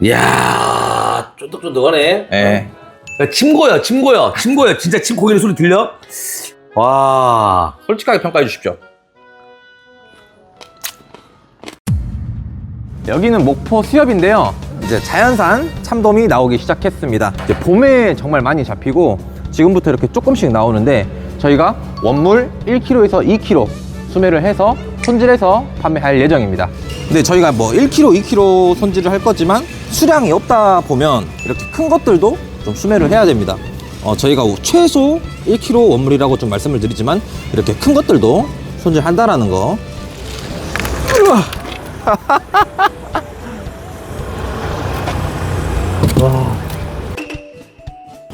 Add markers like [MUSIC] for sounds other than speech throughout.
이야, 쫀득쫀득하네. 예. 야, 침고야, 침고야, 침고야. 진짜 침 고기는 소리 들려? 와. 솔직하게 평가해 주십시오. 여기는 목포 수협인데요. 이제 자연산 참돔이 나오기 시작했습니다. 이제 봄에 정말 많이 잡히고 지금부터 이렇게 조금씩 나오는데 저희가 원물 1kg에서 2kg 수매를 해서 손질해서 판매할 예정입니다. 근데 저희가 뭐 1kg, 2kg 손질을 할 거지만 수량이 없다 보면 이렇게 큰 것들도 좀 수매를 해야 됩니다. 어, 저희가 최소 1kg 원물이라고 좀 말씀을 드리지만 이렇게 큰 것들도 손질한다라는 거. [LAUGHS]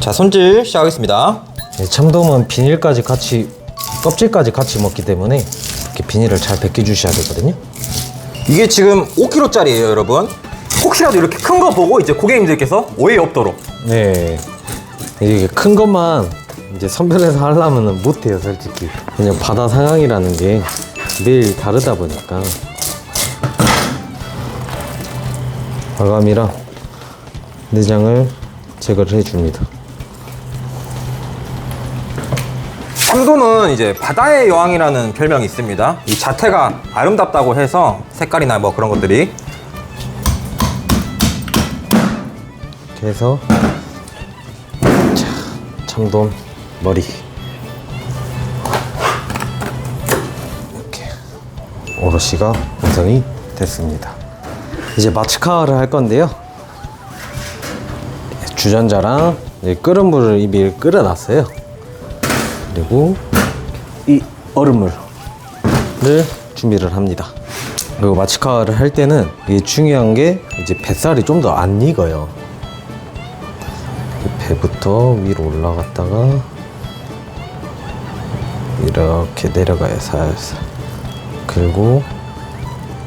자, 손질 시작하겠습니다. 네, 참돔은 비닐까지 같이 껍질까지 같이 먹기 때문에 이렇게 비닐을 잘 벗겨 주셔야 되거든요. 이게 지금 5kg짜리예요, 여러분. 혹시라도 이렇게 큰 거 보고 이제 고객님들께서 오해 없도록. 네. 이게 큰 것만 이제 선별해서 하려면 못해요, 솔직히. 그냥 바다 상황이라는 게 매일 다르다 보니까. 마감이랑 내장을 제거를 해줍니다. 참돔은 이제 바다의 여왕이라는 별명이 있습니다. 이 자태가 아름답다고 해서 색깔이나 뭐 그런 것들이 이렇게 해서 자, 참돔 머리 이렇게 오롯이가 완성이 됐습니다. 이제 마츠카를 할 건데요. 주전자랑 끓은 물을 이미 끓여놨어요. 그리고 이 얼음물을 준비를 합니다. 그리고 마츠카를 할 때는 이게 중요한 게 이제 뱃살이 좀 더 안 익어요. 배부터 위로 올라갔다가 이렇게 내려가요 살살. 그리고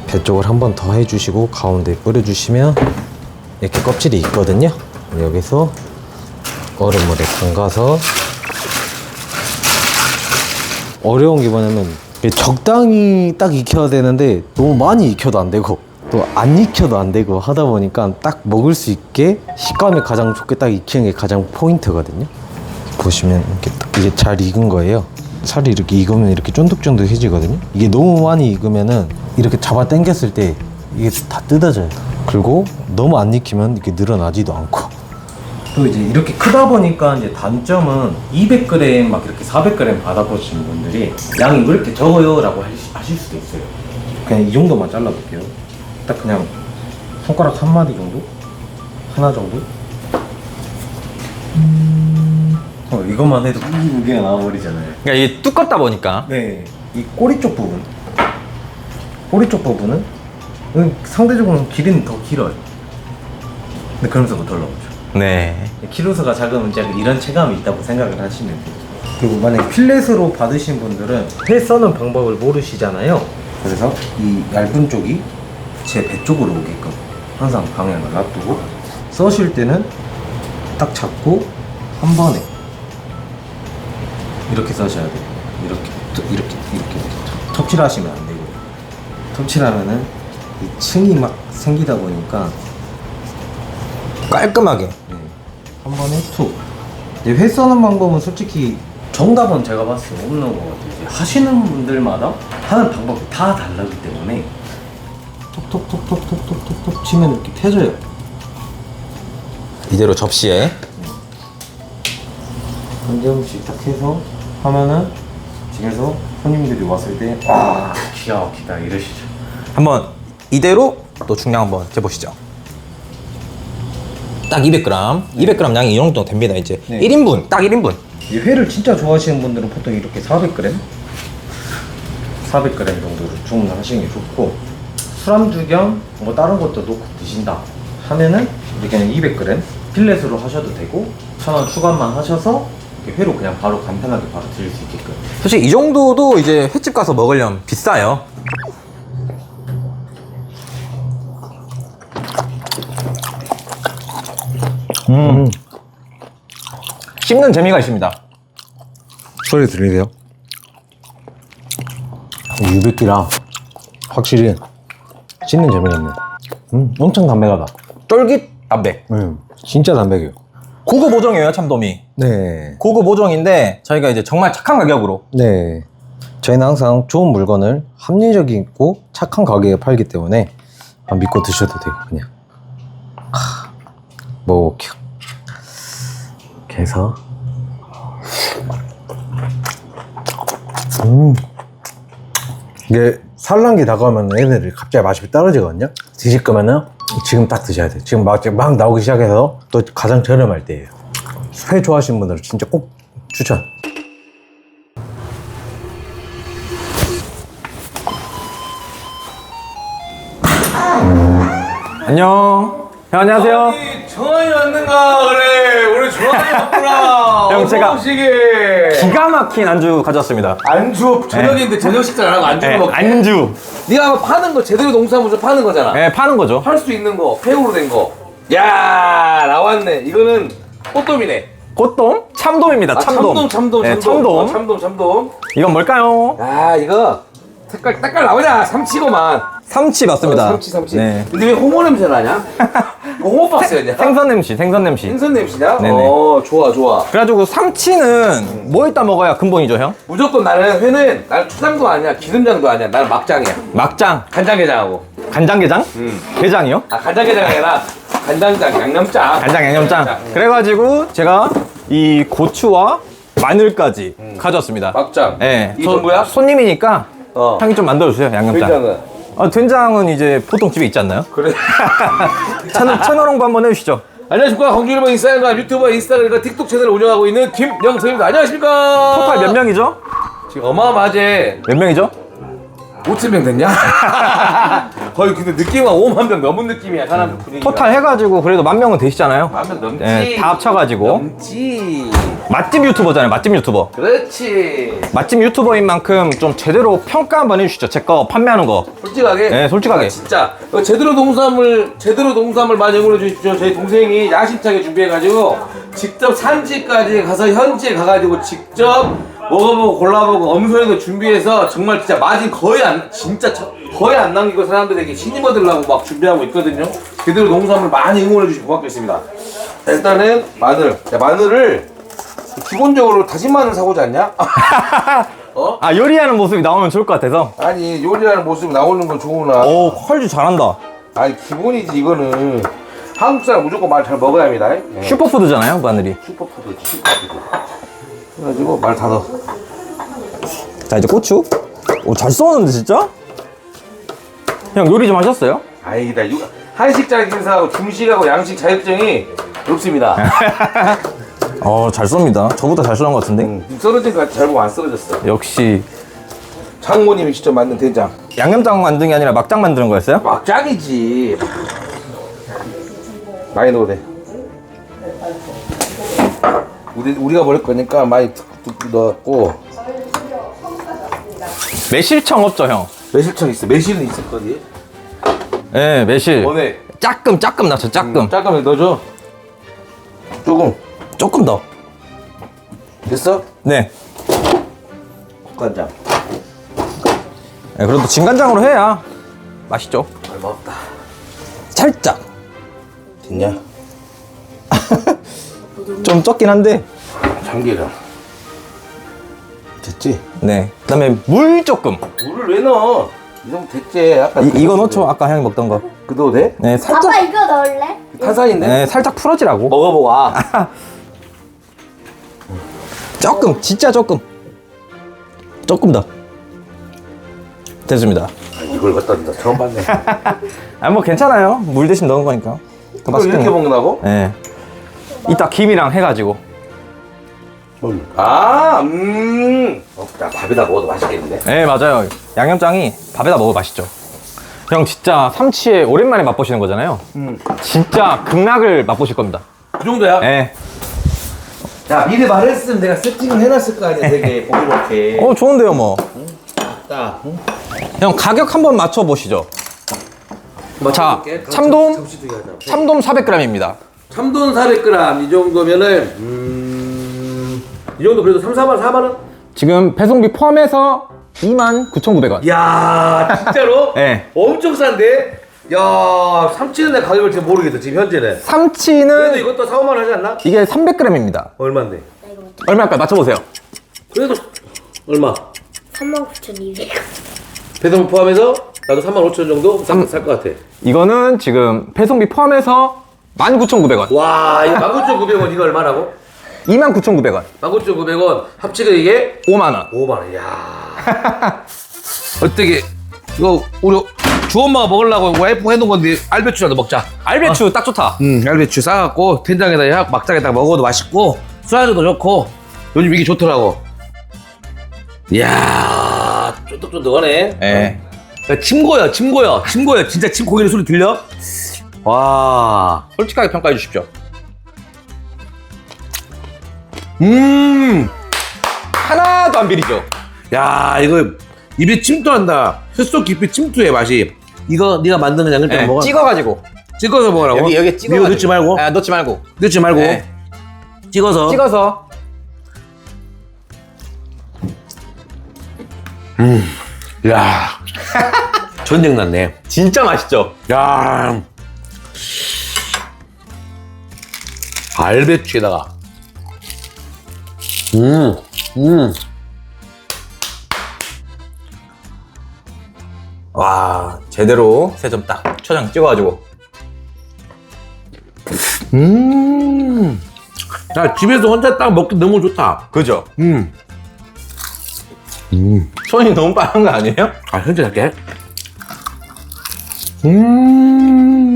배 쪽을 한 번 더 해주시고 가운데 뿌려주시면 이렇게 껍질이 있거든요. 여기서 얼음물에 담가서 어려운 게 뭐냐면 적당히 딱 익혀야 되는데 너무 많이 익혀도 안 되고 또 안 익혀도 안 되고 하다 보니까 딱 먹을 수 있게 식감이 가장 좋게 딱 익히는 게 가장 포인트거든요. 보시면 이렇게 딱 이게 잘 익은 거예요. 살이 이렇게 익으면 이렇게 쫀득쫀득해지거든요. 이게 너무 많이 익으면은 이렇게 잡아 당겼을 때 이게 다 뜯어져요. 그리고 너무 안 익히면 이렇게 늘어나지도 않고. 또 이제 이렇게 크다 보니까 이제 단점은 200g 막 이렇게 400g 받아보시는 분들이 양이 왜 이렇게 적어요 라고 하시- 하실 수도 있어요. 그냥 이 정도만 잘라볼게요. 딱 그냥 손가락 한 마디 정도, 하나 정도. 어 이것만 해도 무게가 나와버리잖아요. 그러니까 이게 두껍다 보니까 네, 이 꼬리 쪽 부분, 꼬리 쪽 부분은 음, 상대적으로 길이는 더 길어요. 근데 그러면서 덜 나오죠. 네. 키로수가 작으면 이제 이런 체감이 있다고 생각을 하시면 돼요. 그리고 만약 필렛으로 받으신 분들은 회 써는 방법을 모르시잖아요. 그래서 이 얇은 쪽이 제 배 쪽으로 오게끔 항상 방향을 놔두고 써실 때는 딱 잡고 한 번에 이렇게 써셔야 돼요. 이렇게 이렇게 이렇게 이렇게 톱질 하시면 안 되고 톱질 하면은 이 층이 막 생기다 보니까 깔끔하게. 네. 한 번에 툭. 이제 회 써는 방법은 솔직히 정답은 제가 봤을 때 없는 것 같아요. 하시는 분들마다 하는 방법이 다 다르기 때문에 톡톡톡톡톡톡톡 치면 이렇게 터져요. 이대로 접시에 반점씩 딱 해서 하면은 집에서 손님들이 왔을 때아 기가 막히다 이러시죠. 한번 이대로 또 중량 한번 재보시죠. 딱 200g, 200g 양이 이 정도 됩니다. 이제 네. 1인분, 딱 1인분. 이 회를 진짜 좋아하시는 분들은 보통 이렇게 400g, 400g 정도로 주문하시는 게 좋고 술안주 겸 뭐 다른 것도 놓고 드신다 하면은 이렇게 그냥 200g 필렛으로 하셔도 되고 천원 추가만 하셔서 이렇게 회로 그냥 바로 간편하게 바로 드실 수 있게끔 사실 이 정도도 이제 횟집 가서 먹으려면 비싸요. 음. 씹는 재미가 있습니다. 소리 들리세요? 유백기랑 확실히 씹는 재미가 있네 음, 엄청 담백하다. 쫄깃 담백. 음, 진짜 담백해요. 고급 오종이에요, 참돔이. 네. 고급 오종인데 저희가 이제 정말 착한 가격으로 네. 저희는 항상 좋은 물건을 합리적이고 착한 가격에 팔기 때문에 아, 믿고 드셔도 돼요, 그냥. 하, 먹어볼게요. 이렇게 해서. 음. 이게 산란기 다가오면 얘네들이 갑자기 맛이 떨어지거든요. 드실 거면은 지금 딱 드셔야 돼요. 지금 막, 막 나오기 시작해서 또 가장 저렴할 때예요. 회 좋아하시는 분들은 진짜 꼭 추천. 안녕. 형, 안녕하세요. 정한이 왔는가 그래 우리 정한이 왔구나 [LAUGHS] 형, 제가- 오시게 기가 막힌 안주 가져왔습니다. 안주 저녁인데 저녁 식사 안 하고 안주를 네, 먹게 안주. 네가 파는 거 제대로 농사무서 파는 거잖아 네, 파는 거죠. 팔 수 있는 거 폐우로 된 거 야 나왔네 이거는 꽃돔이네 꽃돔? 참돔입니다. 아, 참돔. 참돔 참돔 네, 참돔 참돔. 어, 참돔 참돔 이건 뭘까요? 야 이거 색깔 색깔 나오냐 삼치고만 삼치 맞습니다. 어, 삼치 삼치 네. 근데 왜 홍어 냄새 나냐 [LAUGHS] 홍어 박스였냐 생선 냄새, 생선 냄새. 생선 냄새냐 네네. 어 좋아 좋아 그래가지고 삼치는 뭐 이따 먹어야 근본이죠, 형? 무조건 나는 회는 나는 초장도 아니야 기름장도 아니야 나는 막장이야 막장, 간장게장하고 간장게장, 음. 게장이요? 아 간장게장이 아니라 간장장 양념장 간장 양념장. 그래가지고 제가 이 고추와 마늘까지 가져왔습니다. 막장 네, 이 소- 전부야? 손님이니까 어. 형이 좀 만들어주세요, 양념장. 된장은 아, 된장은 이제 보통 집에 있지 않나요? 그래 [LAUGHS] 채널, 채널 홍보 한번 해주시죠. 안녕하십니까 광주일보 인스타그램 유튜버 인스타그램과 틱톡 채널을 운영하고 있는 김영석입니다 안녕하십니까 토탈 몇 명이죠? 지금 어마어마하게 몇 명이죠? 5천 명 됐냐? [LAUGHS] 거의 근데 느낌은 5만 명 넘은 느낌이야 사람 분위기가 토탈 해가지고 그래도 만 명은 되시잖아요. 만명 넘지 네, 다 합쳐가지고 넘지 맛집 유튜버잖아요. 맛집 유튜버. 그렇지 맛집 유튜버인 만큼 좀 제대로 평가 한번 해주시죠. 제 거 판매하는 거. 솔직하게 네, 솔직하게. 아, 진짜 어, 제대로 농산물 제대로 농산물 많이 응원해 주십시오 저희 동생이 야심차게 준비해가지고 직접 산지까지 가서 현지에 가가지고 직접 먹어보고 골라보고 엄선해서 준비해서 정말 진짜 마진 거의 안 진짜 저- 거의 안 남기고 사람들에게 신임 얻으려고 막 준비하고 있거든요 제대로 농산물 많이 응원해 주시면 고맙겠습니다 자, 일단은 마늘 야, 마늘을 기본적으로 다진 마늘 사고지 않냐? [LAUGHS] 어? 아 요리하는 모습이 나오면 좋을 것 같아서. 아니 요리하는 모습 나오는 건 좋으나 오 컬주 잘한다. 아니 기본이지 이거는 한국 사람 무조건 말 잘 먹어야 합니다. 네. 슈퍼푸드잖아요 마늘이. 슈퍼푸드 슈퍼푸드. 그래가지고 말 다 넣어. 자 이제 고추. 오 잘 써는데 진짜? 형 요리 좀 하셨어요? 아이 나 유- 한식장 행사하고 중식하고 양식 자격증이 없습니다. [LAUGHS] 어잘 쏩니다. 저보다 잘 쏘는 것 같은데. 음, 썰어진 거 잘 보고 안 썰어졌어. 역시 장모님이 직접 만든 된장. 양념장 만든 게 아니라 막장 만드는 거였어요? 막장이지. 많이 넣어도 돼. 우리 우리가 먹을 거니까 많이 툭 툭 넣었고 매실청 없죠 형? 매실청 있어. 매실은 있을 거지. 예 매실. 오늘 짜끔 짜끔 넣죠 짜끔. 잠깐만 넣어줘. 조금 조금 더. 됐어? 네. 국간장. 예, 그래도 진간장으로 해야 맛있죠. 얼마 없다. 살짝. 됐냐? [LAUGHS] 좀 적긴 한데. 참기름. 됐지? 네. 그다음에 물 조금. 물을 왜 넣어? 이 정도 됐지. 아까 이, 이거 넣죠. 아까 형이 먹던 거. 그 넣어도 돼? 네, 살짝. 아빠 이거 넣을래? 탄산인데? 네, 살짝 풀어지라고. 먹어보아. 조금, [LAUGHS] 진짜 조금. 조금 더. 됐습니다. 이걸 갖다 둔다. 처음 봤네. [LAUGHS] 아, 뭐 괜찮아요. 물 대신 넣은 거니까. 더 이걸 맛있게. 이렇게 먹- 먹는다고? 네. 이따 김이랑 해가지고. 아, 음. 어, 야, 밥에다 먹어도 맛있겠는데? 네, 맞아요. 양념장이 밥에다 먹어 맛있죠. 형 진짜 삼치에 오랜만에 맛보시는 거잖아요. 음. 진짜 극락을 맛보실 겁니다. 그 정도야? 네. 야, 미리 말했으면 내가 세팅을 해놨을 거 아니야, 되게. [LAUGHS] 보이렇게. 어, 좋은데요, 뭐. 딱. 형 가격 한번 맞춰 보시죠. 자, 참돔, 참돔 400g입니다. 참돈 400g 이 정도면은 음... 이 정도 그래도 3, 4만 4만 원? 지금 배송비 포함해서 29,900원. 이야 진짜로? [LAUGHS] 네. 엄청 싼데? 야 삼치는 내 가격을 지금 모르겠다 지금 현재는. 그래도 삼치는 이것도 4, 5만 원 하지 않나? 이게 300g입니다. 얼마인데? 얼마일까 맞춰보세요. 그래도 얼마? 39,200원. 배송 포함해서 나도 3만 5천 정도 살것 같아. 이거는 지금 배송비 포함해서 19,900원. 와 이거 19,900원 이거 얼마라고? 29,900원. 19,900원 합치게 이게 5만 원. 5만 원. 야. [LAUGHS] 어떻게 이거 우리 주 엄마가 먹으려고 와이프 해놓은 건데 알배추라도 먹자. 알배추 딱 좋다. 음, 알배추 싸갖고 된장에다 약 막장에다 먹어도 맛있고 술안주도 좋고 요즘 이게 좋더라고. 이야, 쫀득쫀득하네. 예. 야, 침고야, 침고야, 침고야. 진짜 침 고기는 소리 들려? 와, 솔직하게 평가해 주십시오. 음, 하나도 안 비리죠? 야, 이거 입에 침투한다. 뼛속 깊이 침투해 맛이. 이거 네가 만든 그냥 일단 예, 먹어. 찍어가지고. 찍어서 먹으라고. 여기, 여기. 이거 넣지 말고. 아, 넣지 말고. 넣지 말고. 네. 찍어서. 찍어서. 야, [LAUGHS] 전쟁 났네. 진짜 맛있죠? 야, 알배추에다가. 음, 음. 와, 제대로 세 점 딱 초장 찍어가지고. 음. 야, 집에서 혼자 딱 먹기 너무 좋다. 그죠? 음. 손이 너무 빠른 거 아니에요? 아, 현재 할게. 음.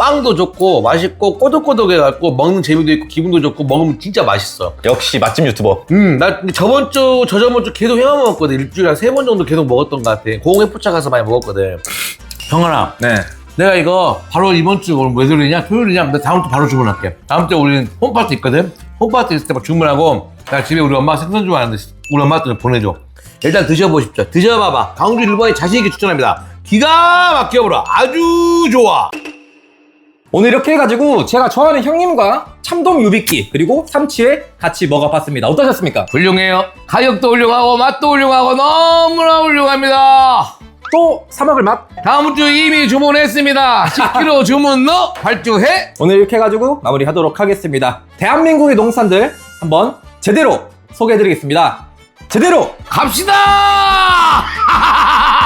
빵도 좋고, 맛있고, 꼬독꼬독해갖고, 먹는 재미도 있고, 기분도 좋고, 먹으면 진짜 맛있어. 역시 맛집 유튜버. 음, 나 저번 주, 저저번 주 계속 해만 먹었거든. 일주일에 한 세 번 정도 계속 먹었던 것 같아. 공항에 포차 가서 많이 먹었거든. 형아나, 네. 내가 이거 바로 이번 주 오늘 몇요일이냐? 토요일이냐? 나 다음 주 바로 주문할게. 다음 주에 우리는 홈파티 있거든? 홈파티 있을 때 막 주문하고, 나 집에 우리 엄마 생선 좋아하는데 우리 엄마한테 보내줘. 일단 드셔보십시오. 드셔봐봐. 강주 1번에 자신있게 추천합니다. 기가 막혀보라. 아주 좋아. 오늘 이렇게 해가지고 제가 좋아하는 형님과 참돔 유비끼 그리고 삼치에 같이 먹어봤습니다. 어떠셨습니까? 훌륭해요. 가격도 훌륭하고, 맛도 훌륭하고, 너무나 훌륭합니다. 또 사먹을 맛? 다음 주 이미 주문했습니다. 10kg [LAUGHS] 주문 넣 발주해. 오늘 이렇게 해가지고 마무리하도록 하겠습니다. 대한민국의 농산들 한번 제대로 소개해드리겠습니다. 제대로 갑시다! [LAUGHS]